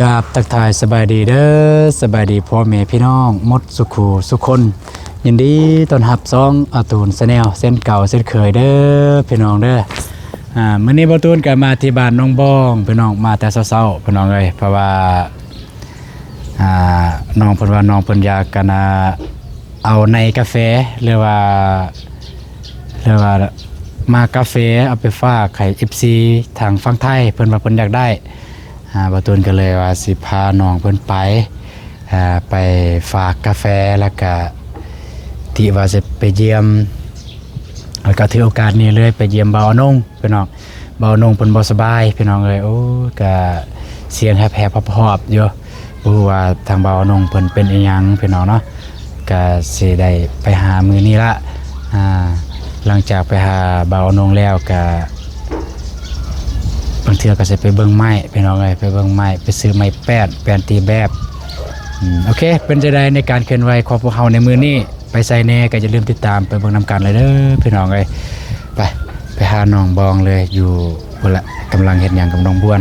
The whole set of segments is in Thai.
กราบตักทายสบายดีเด้อสบายดีพ่อแม่พี่น้องมดสุขูสุคน ยินดีต้อนรับซองอาตูนสแนลเส้นเก่าเส้นเคยเด้อพี่น้องเด้ออ่ามื้อนี้บ่ตูนก็มาที่บ้านน้องบองพี่น้องมาแต่เช้าๆพี่น้องเอ้ยเพราะว่าอ่าน้องเพิ่นว่าน้องเพิ่นอยากกันเอาในกาแฟหรือว่าหรือว่ามากาแฟเอาไปฝากให้ FC ทางฝั่งไทยเพิ่นว่าเพิ่นอยากได้ อ่าบาตูนก็เลยว่าสิพาน้องเพิ่นไปอ่าไปฝากกาแฟแล้วก็ที่ว่าจะไปเยี่ยมแล้วก็ถือโอกาสนี้เลยไปเยี่ยมเบาวนงพี่น้องเบาวนงเพิ่นบ่สบายพี่น้องเลยโอ้ก็เสียงแหบๆพอบๆอยู่บ่รู้ว่าทางเบาวนงเพิ่นเป็นอีหยังพี่น้องเนาะก็สิได้ไปหามือนี้ละอ่าหลังจากไปหาเบาวนงแล้วก็างเทือก็จะไปเบิ่งไม้ไปน้องเลยไปเบิ่งไม้ไปซื้อไม้แป้นแป้นตีแบบอโอเค เป็นจะได้ในการเคลื่อนไหวของพวกเราในมือนี้ไปใส่แน่ก็อย่าลืมติดตามไปเบิ่งนำกันเลยเด้อพี่น้องเลยไปไปหาน้องบองเลยอยู่พุ่นละกำลังเฮ็ดหยังกับน้องบ้วน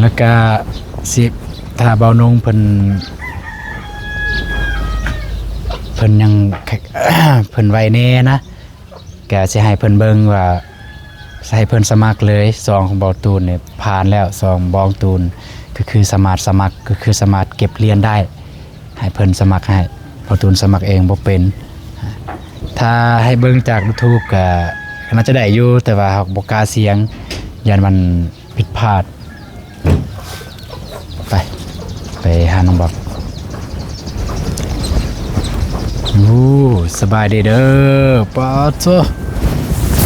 แล้วก็สิถ้าเบานงเพิ่น เพิ่นยัง เพิ่นไว้แน่นะแกสิให้เพิ่นเบิ่งว่าให้เพิ่นสมัครเลยซองของบอตูนเนี่ยผ่านแล้วซองบองตูนก็คือสามารสมัครก็คือสามารเก็บเรียญได้ ให้เพิ่นสมัครให้บอตูนสมัครเองบ่เป็น ถ้าให้เบิ่งจาก YouTube ก็น่าจะได้อยู่แต่ว่าเราบ่กล้าเสียงยันมันผิดพลาด ไป ไปหาน้องบอก โอ้สบายดีเด้อป้าโต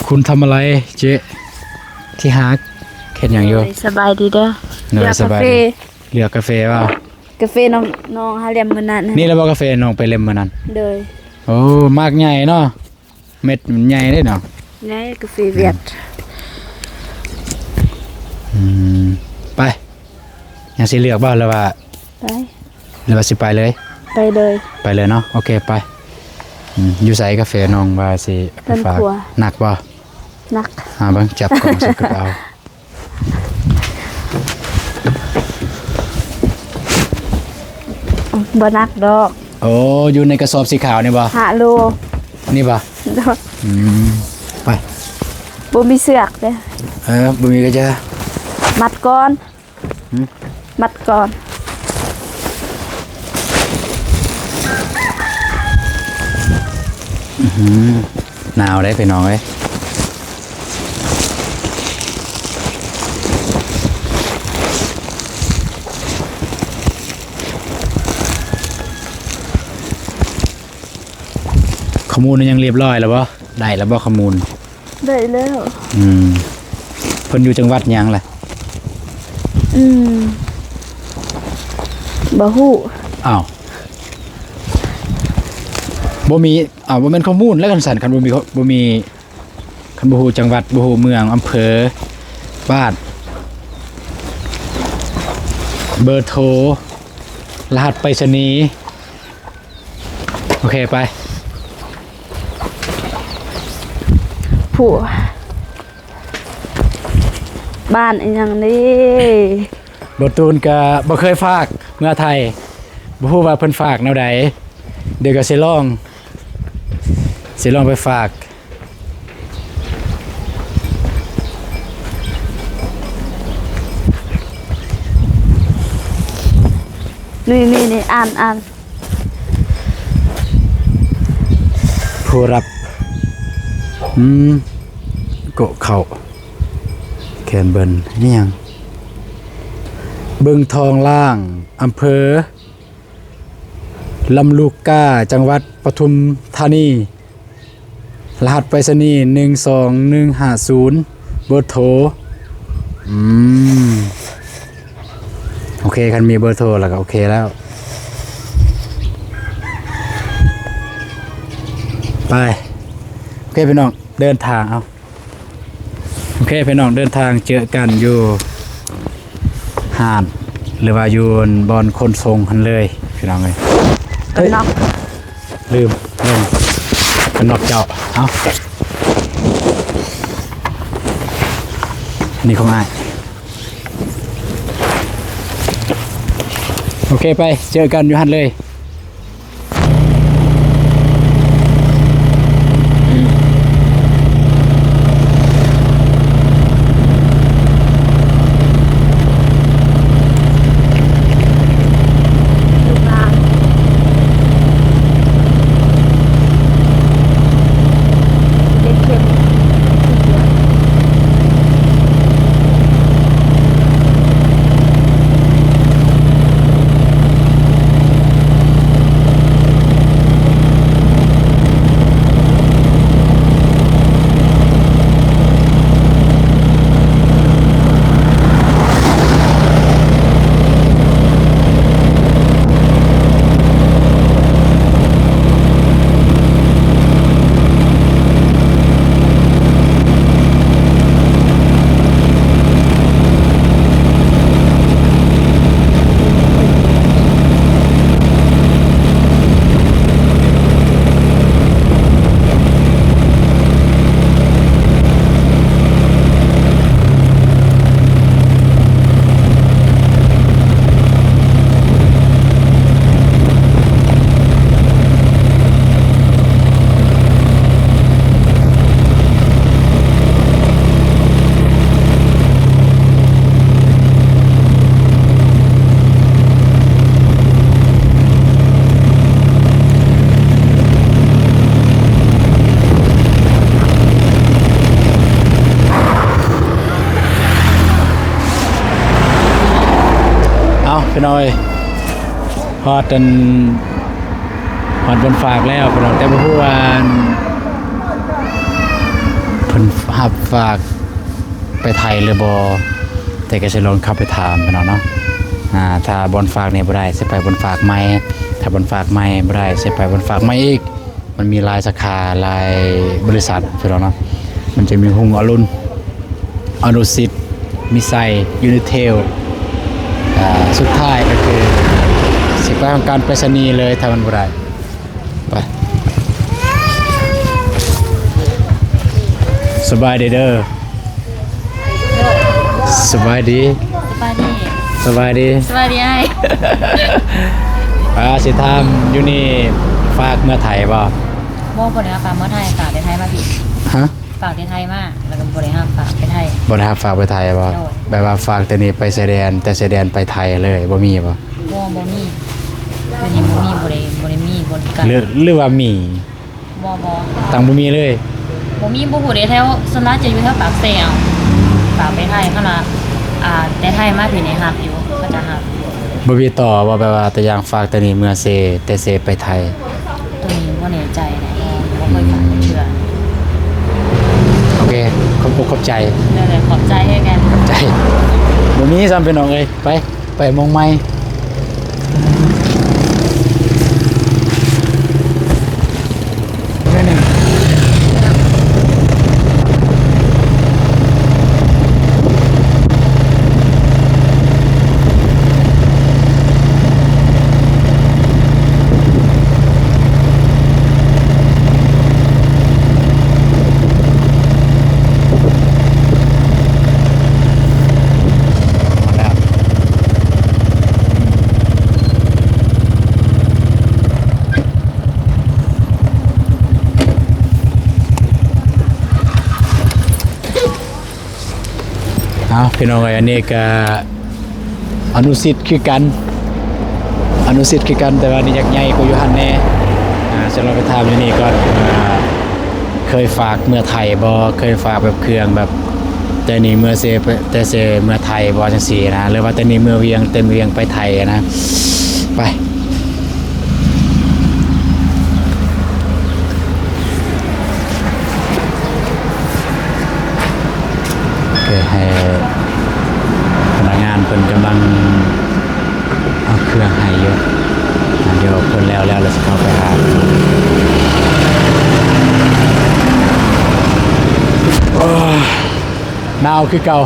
คุณทำอะไรเจ๊ที่หาเข็นอย่างอยู่สบายดีเด้อเหนื่อยเลือกสบายกาแฟดีเลือกกาแฟเปล่ากาแฟน้องน้องฮาเลียมมื้อนั้นนี่แล้วบอกกาแฟน้องไปเล่มมานั้นเลยโอ้มากใหญ่เนาะเม็ดมันใหญ่ได้เนาะนี่กาแฟเวียดอืมไปยังสิเลือกบ้างหรือว่าไปหรือว่าสิไปเลย ไปเลย ไปเลยเนาะโอเคไป อืมอยู่ใส่กาแฟน้องว่าสิไปฝากหนักบ่นักอ่าเบังจับกล่องใส่กระเป๋าบ่นักดอก โอ้อยู่ในกระสอบสีขาวนี่บ่หาโลนี่บ่ดอกอืมไปบ่มีเสือกเด้อเออบุมีก็จะมัดก่อนหืมมัดก่อน หนาวได้ไปน้องเอ้ยข้อมูลนี่ยังเรียบร้อยแล้วบ่ได้แล้วบ่ข้อมูล ได้แล้ว อืมเพิ่นอยู่จังหวัดหยังล่ะ อืมบ่ฮู้อ้าว บ่มีอ้าวบ่แม่นข้อมูลแล้วกันสั่นคันบ่มีข้อบ่มีคันบ่ฮู้จังหวัดบ่ฮู้เมืองอำเภอบ้าน เบอร์โทรรหัสไปรษณีย์โอเคไปผู้บ้านอีหยังนี่บตูนก็บ่เคยฝากเมื่อไทยบ่ฮู้ว่าเพิ่นฝากแนวใดเดี๋ยวก็สิลอง สิลองไปฝาก นี่นี่นี่อ่านอ่านผู้รับ อืมโกะเข่าแขนเบินนี่ยัง บึงทองล่างอำเภอลำลูกกาจังหวัดปทุมธานี รหัสไปรษณีย์หนึ่งสองหนึ่งห้าศูนย์เบอร์โทรอืมโอเคคันมีเบอร์โทรแล้วก็โอเคแล้ว ไป โอเคพี่น้องเดินทางเอาโอเคพี่น้องเดินทางเจอกันอยู่หาดหรือว่าอยู่บอนคนทรงหันเลยพี่น้องเลยกันนอกลืม ข้นอกเจ้าเอาอันนี้ของอ้ายโอเคไป เจอกันยูฮันเลย น้อยพอจนพอดบนฝากแล้วพี่น้องแต่บ่ฮู้ว่าเพิ่นหับฝากไปไทยหรือบ่แต่ก็สิลองเข้าไปถามพี่น้องเนาะอ่าถ้าบนฝากเนี่ยบ่ได้สิไปบนฝากใหม่ถ้าบนฝากใหม่บ่ได้สิไปบนฝากใหม่อีก มันมีหลายสาขาหลายบริษัทพี่น้องเนาะมันจะมีหุงอรุณอนุสิทธิ์มิไซยูนิเทล สุดท้ายก็คือสิไปทำการไปรษณีย์เลยถ้ามันบ่ได้ไปสบายดีเด้อสบายดีสบายดีสบายดีสบายดีไอ้อ่าสิทำอยู่นี่ฝากเมื่อไทยบ่โม่บริหารฝากเมื่อไทยฝากไปไทยมาพี่ฮะ ฝากไปไทยมาแล้วก็บริหารฝากไปไทยบ่ได้ครับฝากไปไทยบ่โดยแบบว่าฝากแต่นี่ไปแสดงแต่แสดงไปไทยเลยบ่มีบ่โม่โมมี่ตัวนี้โมมี่บริบริมีบริการหรือหรือว่ามีบอบอตังบ่มีเลยโมมี่บุหูเดแถวสวนรัฐจะอยู่แถวปากเซลฝากไปไทยเขาละอ่าแต่ไทยมาพี่ในฮับอยู่เขาจะฮับบ่มีต่อว่าแบบว่าแต่อย่างฝากแต่นี่เมื่อเซแต่เซไปไทยตัวนี้ว่าแน่ใจนะเพราะเคยฝากเชื่อ โอเค ขอบอกขอบใจเลยเลยขอบใจให้กัน ขอบใจบ่มีซ้ำเป็นน้องเอ้ยไปไปมองไม้นั่นเองมาแล้วเอา พี่น้องเอ้อันนี้ก็อนุสิทธิ์คือกัน อนุสิทธิ์คือกันแต่ว่านี่ยักษ์ใหญ่กว่าอยู่หันแน่อ่าจะเราไปถามอยู่นี่ก่อนอ่าเคยฝากเมื่อไทยบ่เคยฝากแบบเครื่องแบบแต่นี่เมื่อเซแต่เซเมื่อไทยบ่จังซี่นะหรือว่าแต่นี่เมื่อเวียงเต็มเวียงไปไทยนะไปเคให้ เพิ่นเอาเครื่องให้เยอะเดี๋ยวคนแล้วแล้วเราจะเข้าไปหาหนาวคือเก่า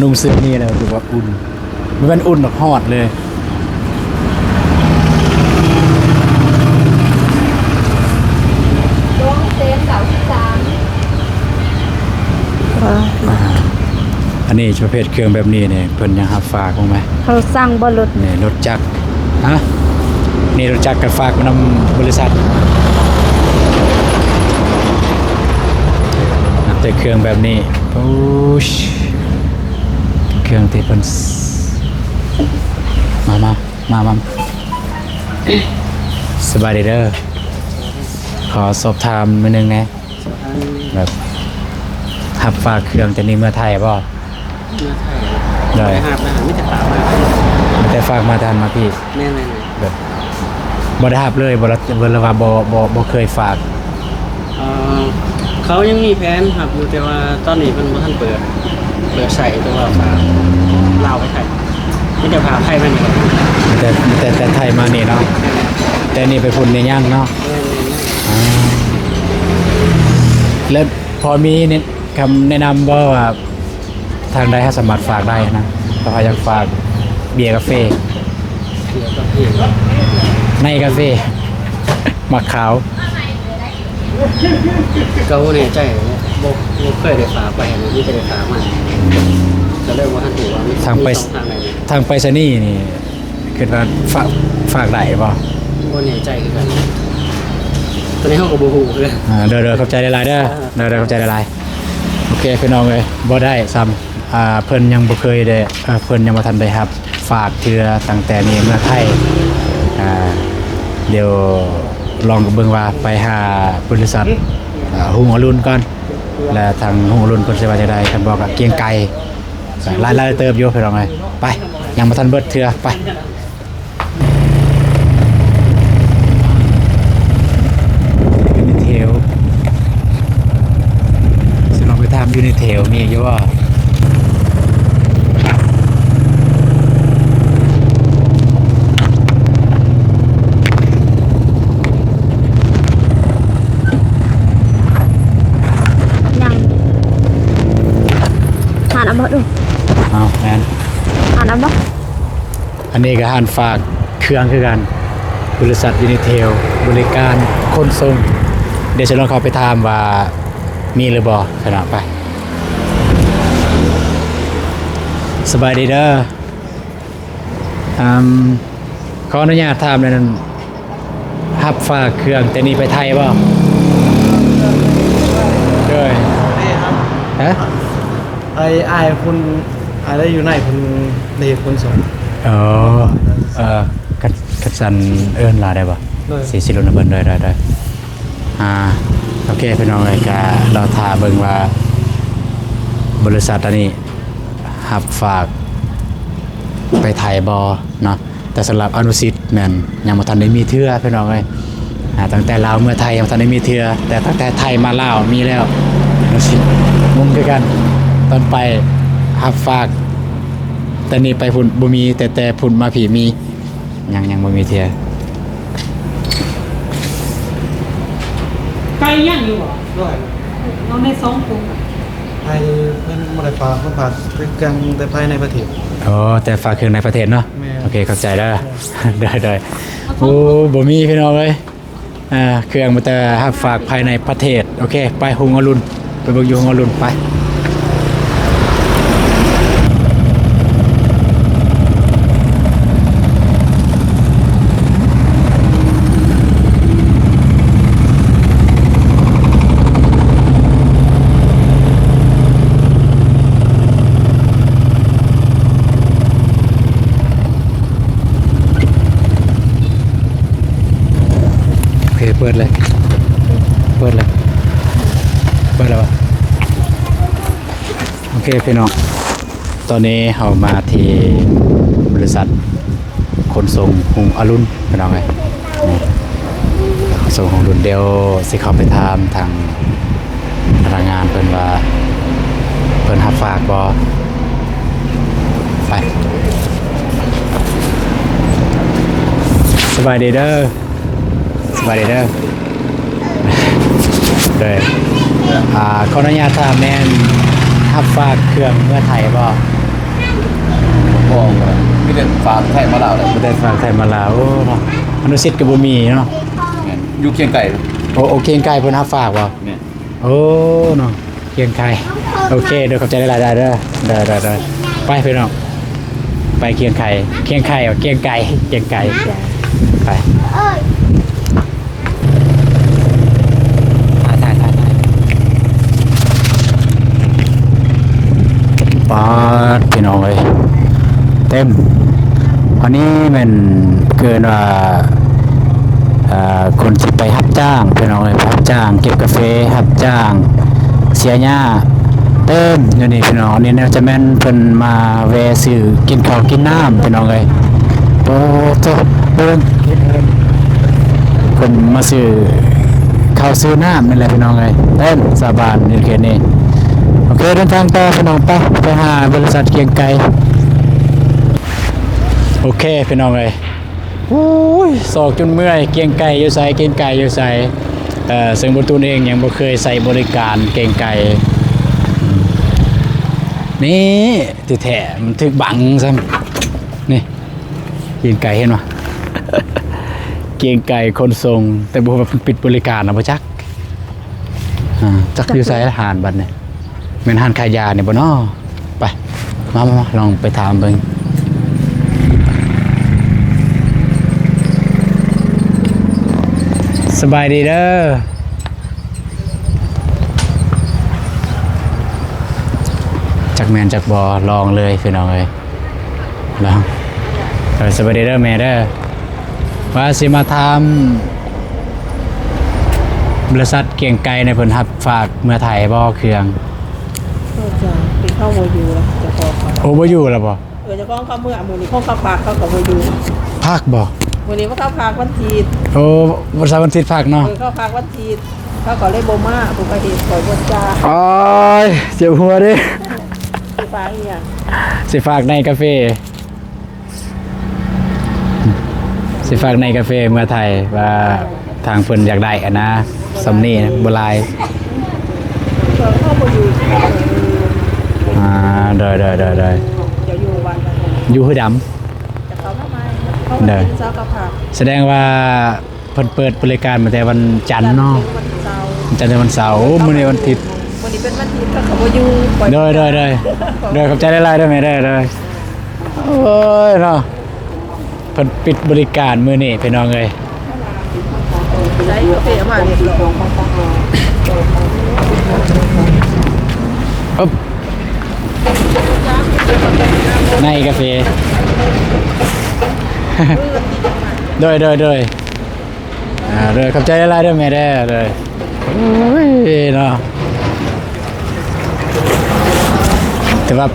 นุ่มเสื้อนี่นะถือว่าอุ่นมันเป็นอุ่นแบบฮอดเลย ดวงเซนเก่าที่สาม อันนี้ประเภทเครื่องแบบนี้เนี่ยเพิ่นยังรับฝากบ้างไหมเขาสั่งบ่รถนี่รถจักรฮะนี่รถจักรกันฝากมานำบริษัทนับแต่เครื่องแบบนี้โอ้ชเครื่องที่เพิ่นสมามามามาสบายดีเด้อขอสอบถามนิดนึงนะแบบ หับฝากเครื่องแต่นี่เมื่อไทยบ่ได้ไปหาบนะไม่จะตามมาแต่ฝากมาทานมาพี่แน่แน่แบบบ่ได้หับเลยบ่ละบ่ละว่าบ่บ่บ่เคยฝากเขายังมีแผนครับอยู่แต่ว่าตอนนี้มันบ่ทันเปิด เปิดใส่ตัวว่าฝากลาวไปไทยไม่จะพาไทยมานี่ครับแต่แต่แต่ไทยมานี่เนาะแต่นี่ไปพุ่นในย่างเนาะแน่แน่แน่อ่าแล้วพอมีเนี่ย คำแนะนำบ่ว่าทางใดให้สามารถฝากได้นะถ้าใครอยากฝากเบียร์กาแฟเดี๋ยวก็พี่ครับในกาแฟหมักขาวเขาเนี่ยใจบ่บ่บ่เคยได้ฝากไปเลยนี่จะได้ฝากมาก็เลยว่าท่านถือว่ามีทางไปมีสองทางไหนเนี่ยทางไปรษณีย์นี่คิดว่าฝากฝากได้บ่บ่แน่ใจคือกันตอนนี้เฮาก็บ่ฮู้คือกันอ่าเด้อเด้อเข้าใจหลายๆเด้อเด้อเด้อเข้าใจหลายๆ โอเคพี่น้องเอ้ยบ่ได้ซ้ำอ่าเพิ่นยังบ่เคยได้เอ่อเพิ่นยังบ่ทันได้รับ ฝากเทือตั้งแต่นี้เมื่อไทยอ่าเดี๋ยวลองเบิ่งว่าไปหาบริษัทอ่าหุงอรุณก่อน และทางหุงอรุณเพิ่นสิว่าจะได้คันบอกว่าเกียงไก่หลายๆเติบอยู่พี่น้องเอ้ยไปยังบ่ทันเบิดเทือไป ยูนิเทลสิล องไปทำยูนิเทลมีเยอะว่ายังหานเอาบ่ดูเอาแมนหานเอาบ่อันนี้ก็หันฝากเครื่องคือกัน บริษัทยูนิเทล บริการขนส่งเดี๋ยวฉันลองเขาไปถามว่ามีหรือบ่ขนาดไป สบายดีเด้ออืมขออนุญาตถามหนอยนั้นหับฝากเครื่องแต่นี่ไปไทยบ่ด้วยนี่ครับฮะไอ้ไอ้ายคุณไอ้ายได้อยู่ไหนคุณได้คุณสองอ๋อเอ่อกัดกัดสันเอิ้นลาได้ป่ะได้สีสิรุนเบิ่นได้ได้ได้อ่าโอเคพี่น้องเลยก็เราทาเบิ่งว่าบริษัทอันนี้ หับฝากไปไทยบอเนาะแต่สำหรับอนุสิทธิ์แม่นยังบ่ทันได้มีเทื่อพี่น้องเลยอ่าตั้งแต่ลาวเมื่อไทยยังบ่ทันได้มีเทื่อแต่ตั้งแต่ไทยมาลาวมีแล้วอนุสิทธิ์มุมคือกันตอนไปหับฝาก แต่นี่ไปพุ่นบ่มี แต่แต่พุ่นมาผีมียังยังบ่มีเทื่อไก่ย่างอยู่เหรอด้วยเราในสองกลุ่ มไอ้เพิ่นบ่ได้ฝากเพิ่นฝากเป็นกลางแต่ภายในประเทศ อ๋อแต่ฝากเครื่องในประเทศเนาะแม่ โอเคเข้าใจแล้ว ได้ได้โอ้บ่มีพี่น้องเลยอ่าเครื่องมาแต่หับฝากภายในประเทศโอเค ไปหงอรุณไปเบิ่งอยู่หงอรุณไปโอเคเปิดเลย เปิดเลยเปิดแล้ววะโอ เคพี่น้อง ตอนนี้เรามาที่บริษัทขนส่งหงอรุณพี่น้องไงขนส่งหงอรุณเดียวสิเขาไปถามทางพนักงานเพิ่นว่าเพิ่นรับฝากบ่ไปสบายดีเด้อสบายดีเด้อเลยอ่าขออนุญาตถามแม่ นทับฝากเครื่องเมื่อไทยบ่มองว่ามีแต่ฝากไทยมาลาวเลยบ่ได้ฝากไทยมาลาวโอ้เนาะอนุสิทธิ์ก็บ่มีเนาะอยู่เคียงไก่โอโอเคงไก่เพิ่นทับฝากบ่เนี่ยโอ้เนาะเคียงไข่โอเคเดี๋ยวขอบใจหลายๆได้เด้อเด้อเด้อเด้อไปพี่น้องไปเคียงไข่เคียงไข่เอาเคียงไก่เคียงไก่ไปถ่ายถ่ายถ่ายถ่ายปาดพี่น้องเลย เต็มวันนี้มันเกินว่าคนที่ไปรับจ้างพี่น้องเลยรับจ้าง เก็บกาแฟรับจ้าง เสียหญ้าเติมอยู่นี่พี่น้องนี่แนวจะแม่นเพิ่นมาแวซื้อกินข้าวกินน้ำพี่น้องเลยโอ้โตเบิ่งเพิ่นมาซื้อข้าวซื้อน้ำนี่แหละพี่น้องเลยเต็มสาบานนี่เขตนี้โอเคเดินทางต่อพี่น้องไปไปหาบริษัทเกียงไกร โอเคพี่น้องเลยโอ้ยสอกจนเมื่อยเกียงไก่อยู่ใส่เกียงไก่อยู่ใส่เอ่อซึ่งบตูนเองยังบ่เคยใส่บริการเกียงไก่นี่ที่แท้มันถึกบังซ้ำนี่เกียงไก่เห็นปะเกียงไก่คนส่งแต่บ่ว่ามันปิดบริการนะบ่จักอ่าจักอยู่ใส่อาหารบัดนี่แม่นอาหารขายยานี่บ่น้อไปมามามาลองไปถามเบิ่ง สบายดีเด้อจักแมนจักบอลองเลยพี่น้องเลยลองเออสบายดีเด้อแม่เด้อว่าสิมาทำบริษัทเกียงไกลในผลหับฝากเมื่อไทยบ่เครื่องก็จะไปเข้าโมยูแล้วจะพอเขาโอ้บ่อยู่แล้วบ่เออจะก้องเข้าเมื่อมือนี้ข้องเข้าพากเข้ากับโมยูภาคบ่ มือนี้ว่าเข้าพากวันทีดโอ้บริษัทวันอาทิตย์ภาคเนาะเออเข้าพากวันทีดเข้ากับเลโบมาบุกเหตุปล่อยบนจ้าโอ้ยเจ็บหัวเดิที่ฟ้าอีหยังสิฝากในกาแฟสิฝากในกาแฟเมื่อไทยว่าทางเพิ่นอยากได้อะนะสำนีนะบลายเออเข้าโมยูที่เขาเอออ่าเดยเดยเดยเดยจะอยู่วันนั้นอยู่หือดจะเขาทำไม เขาได้เป็นเจ้ากับพากำแสดงว่าเพิ่นเปิดบริการมาแต่วันจันทร์เนาะวันเสาร์วันจันทร์ถึงวันเสาร์มื้อนี้วันอาทิตย์วันนี้เป็นวันทีดเข้ากับโมยูปล่อยเดยเดยเดยเดยขอบใจหลายๆเด้อแม่เด้อเด้อโอ้ยเนาะเพิ่นปิดบริการมื้อนี้พี่น้องเอ้ยใช้กาแฟมาเนี่ยอึ๊บในกาแฟ โดยโดยโดยอ่าโดยขอบใจหลายๆเด้วยแม่เด้อโดยโอ้ยเนาะแต่ว่า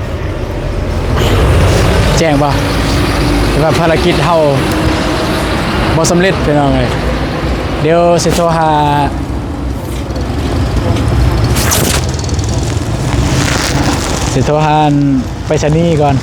แจ้งป่ะแต่ว่าภารกิจเฮาบ่สำเร็จพี่น้องเลยเดี๋ยวสิโทรหาสิโทรหาไปชนีก่อน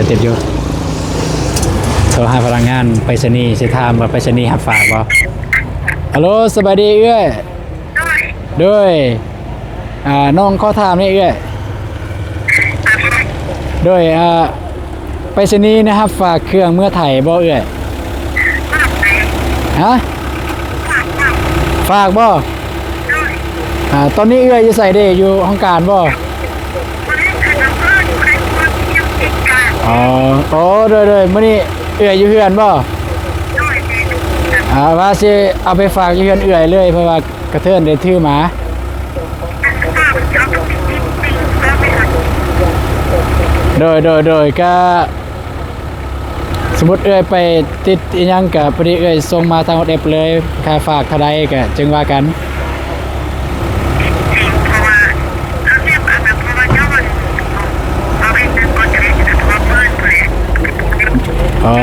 อยู่ติดอยู่โทรหาพลังงานไปรษณีย์สิถามว่าไปรษณีย์หับฝากบ่ฮัลโหลสบายดีเอ้ยด้วยอ่าน้องข้อถามนี่เอ้ยด้วยอ่าไปรษณีย์นะครับฝากเครื่องเมื่อไถ่บ่เอ้ยฮะฝากบ่อ่าตอนนี้เอ้ยอยู่ใส่เด้อยู่ห้องการบ่ อ๋อโอ้เด้อเด้อมื้อนี้เอื้อยอยู่เฮือนบ่อ่าว่าสิเอาไปฝากอยู่เฮือนเอื้อยเลยเพราะว่ากระเทินได้ถือหมาโดยโดยโดยก็สมมติเอื้อยไปติดยังก็พอดีเอื้อยส่งมาทาง WhatsApp เลยค่าฝากเท่าใดก็จึงว่ากัน อ๋อ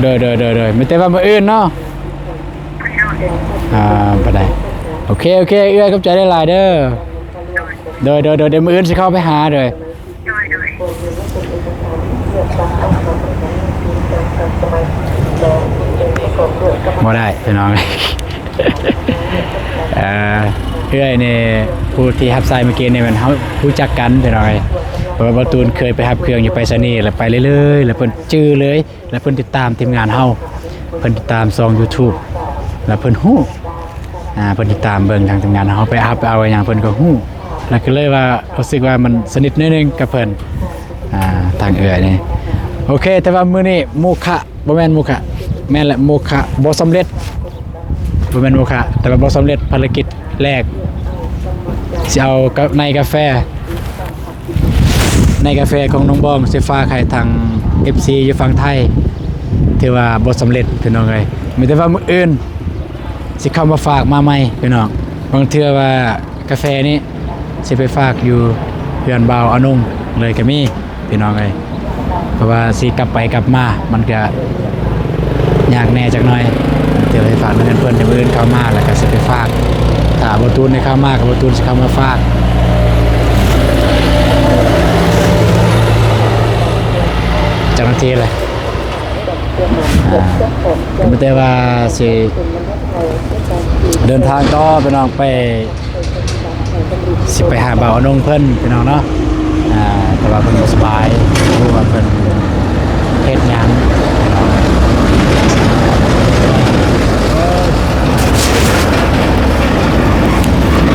เด้อเด้อเด้อเด้อไม่แต่ว่ามืออื่นเนาะอ่าปะได้โอเคโอเคเอื้อเข้าใจได้หลายเด้อเด้อเด้อเด้อเดี๋ยวมืออื่นจะเข้าไปหาเด้อบ่ได้พี่น้องเอ่อเอื้อยนี่ยผู้ที่ฮับไซเมื่อกี้เนี่ยมันเขาผู้จักกันพี่น้อง ราะว่าปตูนเคยไปฮับเครื่องอยู่ไปสนีย์แล้วไปเรื่อยๆแล้วเพิ่นจื้อเลย แล้วเพิ่นติดตามทีมงานเฮาเพิ่นติดตามซอง YouTube แล้วเพิ่นฮู้อ่าเพิ่นติดตามเบิ่งทางทีมงานเฮาไปอัพไปเอาอย่างเพิ่นก็ฮู้แล้วก็เลยว่ารู้สึกว่ามันสนิทนิดนึงกับเพิ่นอ่าทางเอื้อยนี่โอเค แต่ว่ามื้อนี้โมคะบ่แม่นโมคะแม่นแหละโมคะบ่สำเร็จบ่แม่นโมคะแต่ว่าบ่สำเร็จภารกิจแรกสิเอากับในกาแฟ ในกาแฟของน้องบอมสิฟ้าให้ทาง FC อยู่ฝั่งไทยถือว่าบ่สำเร็จพี่น้องเอ้ยมีแต่ว่ามื้ออื่นสิเข้ามาฝากมาใหม่พี่น้องบางเทื่อว่ากาแฟนี้สิไปฝากอยู่เพื่อนบ่าวอนุ่งเลยก็มีพี่น้องเอ้ยเพราะว่าสิกลับไปกลับมามันก็ยากแน่จักหน่อยเดี๋ยวไปฝากเงินเพื่อนจะมืออนเข้ามาแล้วก็สิไปฝากถ้าบตูนในเข้ามากับบตูนสิเข้ามาฝาก จาหน้าทีเลยอ่าก็ไม่ว่าสิเดินทางต่อไปน้องไป สิไปหาบ่าวอนงเพิ่นไปน้องเนาะอ่าแต่ว่าเพิ่นสบายรู้ว่าเพิ่นเฮ็ดหยังพี่น้อง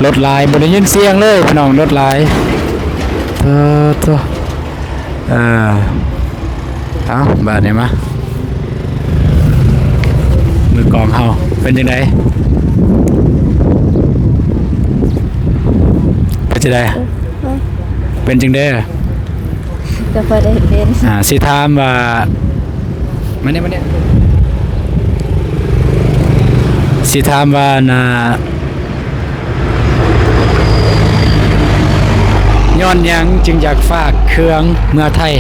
รถลายบนได้ยินเสียงเลยพี่น้องรถลายเออตัวเออ เอาบาดนี้มามือกองเฮาเป็นยังไงเป็นจังไดเป็นจังไดก็พอได้เป็นอ่าสิถามว่ามาเนี่ยมาเนี่ยสิถามว่าน่ะย้อนหยังจึงอยากฝากเครื่องเมื่อไทย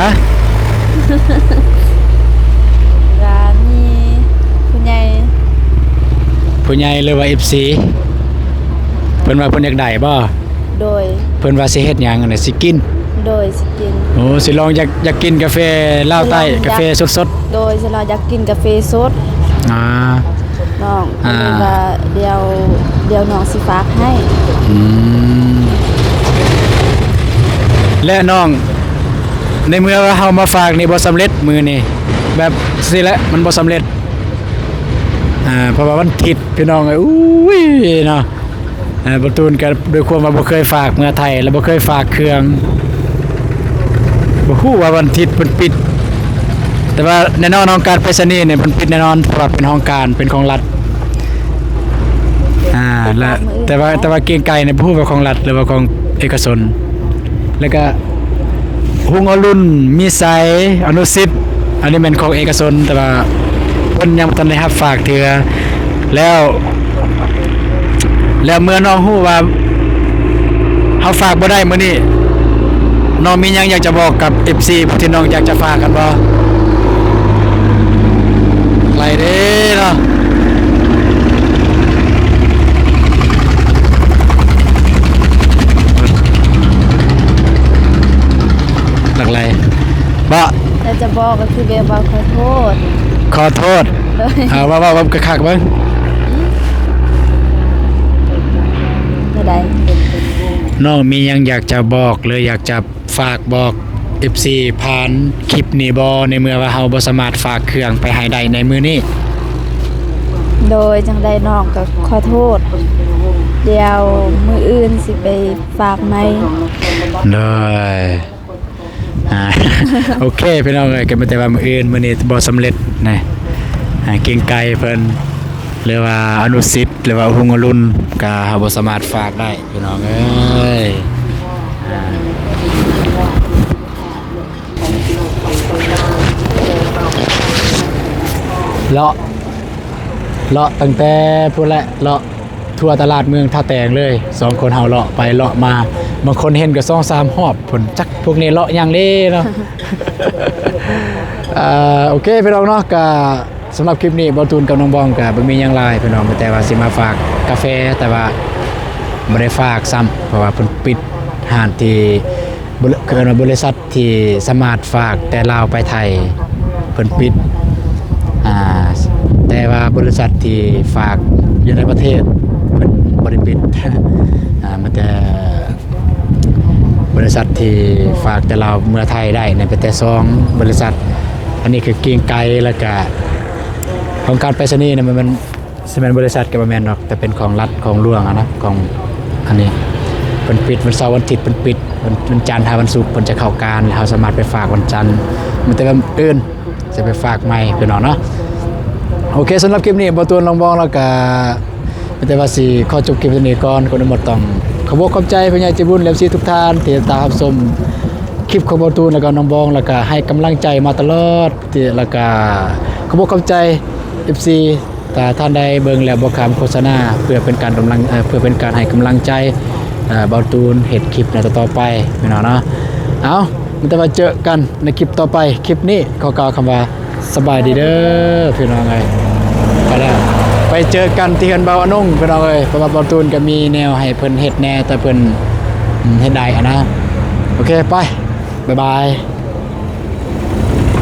ฮะร้านมีผู้ใหญ่ผู้ใหญ่หรือว่า FC เพิ่นว่าเพิ่นอยากได้บ่โดย เพิ่นว่าสิเฮ็ดหยังน่ะสิกิน โดยสิกิน โอ้สิลองอยากอยากกินกาแฟลาวใต้สิลองอยาก กาแฟสดโดยสิเราอยากกินกาแฟสดๆอ่า น้องอ่าก็เลยว่าเดี๋ยวเดี๋ยวน้องสิฝากให้ อืมและน้อง ในเมื่อว่าเฮามาฝากนี่บ่สำเร็จมือนี่แบบสิแหละมันบ่สำเร็จอ่าเพราะว่าวันทิศพี่น้องเอ้ยอุ้ยเนาะอ่าประตูนก็ด้วยความว่าบ่เคยฝากเมื่อไทย แล้วบ่เคยฝากเครื่องบ่ฮู้ว่าวันทิศมันปิด แต่ว่าแน่นอนห้องการไปรษณีย์เนี่ยมันปิดแน่นอนเพราะเป็นห้องการเป็นของรัฐอ่าและแต่ว่าแต่ว่าเกียงไก่เนี่ยบ่ฮู้ว่าของรัฐหรือว่าของเอกชนแล้วก็ หุงอรุณมีไสยอนุสิทธิ์อันนี้เป็นของเอกชนแต่ว่าเพิ่นยังบ่ทันได้รับฝากเทือแล้ว แล้วเมื่อน้องฮู้ว่าเฮาฝากบ่ได้มื้อนี้น้องมีหยังอยากจะบอกกับ FC ผู้ที่น้องอยากจะฝากกันบ่ไกลเด้เนาะหลักไร บ่แล้วจะบอกก็คือแบบว่าขอโทษขอโทษโดยเอาว่าว่าว่าคักๆเบิ่งไม่ได้น้องมียังอยากจะบอกหรืออยากจะฝากบอก FC ผ่านคลิปนี้บ่ในเมื่อว่าเฮาบ่สามารถฝากเครื่องไปให้ได้ในมือนี้ โดยจังได้น้องก็ขอโทษ เดี๋ยวมืออื่นสิไปฝากไหมเลย อ่าโอเคพี่น้องเอ้ยก็บ่แต่ว่ามื้ออื่นมื้อนี้บ่สำเร็จนะอ่าเก่งไกลเพิ่นหรือว่าอนุสิทธิ์หรือว่าหุงอรุณก็เฮาบ่สามารถฝากได้พี่น้องเอ้ยเลาะเลาะตั้งแต่พูดแหละเลาะ ทั่วตลาดเมืองท่าแตงเลยสองคนเฮาเลาะไปเลาะมาบางคนเห็นก็สองสามหอบผลจักพวกนี้เลาะอย่างนี้เนาะอ่าโอเคพี่น้องเนาะก็สำหรับคลิปนี้บอลตูนกับน้องบองก็บ่มียังลายพี่น้องแต่ว่าสิมาฝากกาแฟแต่ว่าบ่ได้ฝากซ้ำเพราะว่าเพิ่นปิดห้านที่บริคือว่าบริษัทที่สามารถฝากแต่ลาวไปไทยเพิ่นปิดแต่ว่าบริษัทที่ฝากอยู่ในประเทศ บ่ได้ปิดมันจะบริษัทที่ฝากแต่เราเมื่อไทยได้ในประเทศซองบริษัท อันนี้คือกรีงไกรแล้วก็ของการไปรษณีย์เนี่ยมันมันสมัยบริษัทกับแมนหรอกแต่เป็นของรัฐของหลวงอะนะของอันนี้เป็นปิดวันเสาร์วันอาทิตย์เป็นปิดวันวันจันทร์ถ้าวันศุกร์มันจะเข้าการเราสามารถไปฝากวันจันทร์มันแต่ว่าอื่นจะไปฝากใหม่เป็นหนอเนาะโอเคสำหรับคลิปนี้บอตูนลองบองแล้วก็ แต่ว่าสิขอจบคลิปนี้ก่อนคนหมดต้องขอบคุณขอบใจพญายจิบุญเล็บซีทุกท่านที่ติดตามรับชมคลิปของบอตูนแล้วก็น้องบองแล้วก็ให้กำลังใจมาตลอดที่แล้วก็ขอบคุณขอบใจ FC แต่ท่านใดเบิ่งแล้วบ่คำโฆษณาเพื่อเป็นการกำลังเพื่อเป็นการให้กำลังใจเอ่อบอตูนเห็ดคลิปในต่อไปพี่น้องเนาะเอามันจะมาเจอกันในคลิปต่อไปคลิปนี้ขอกล่าวคำว่าสบายดีเด้อพี่น้องเอ้ยไปแล้ว ไปเจอกันที่เฮือนเบาอนุ่งพี่น้องเอ้ยเพราะว่าบอตูนก็มีแนวให้เพิ่นเฮ็ดแน่แต่เพิ่นเฮ็ดได้อะนะ โอเคไปบ๊ายบาย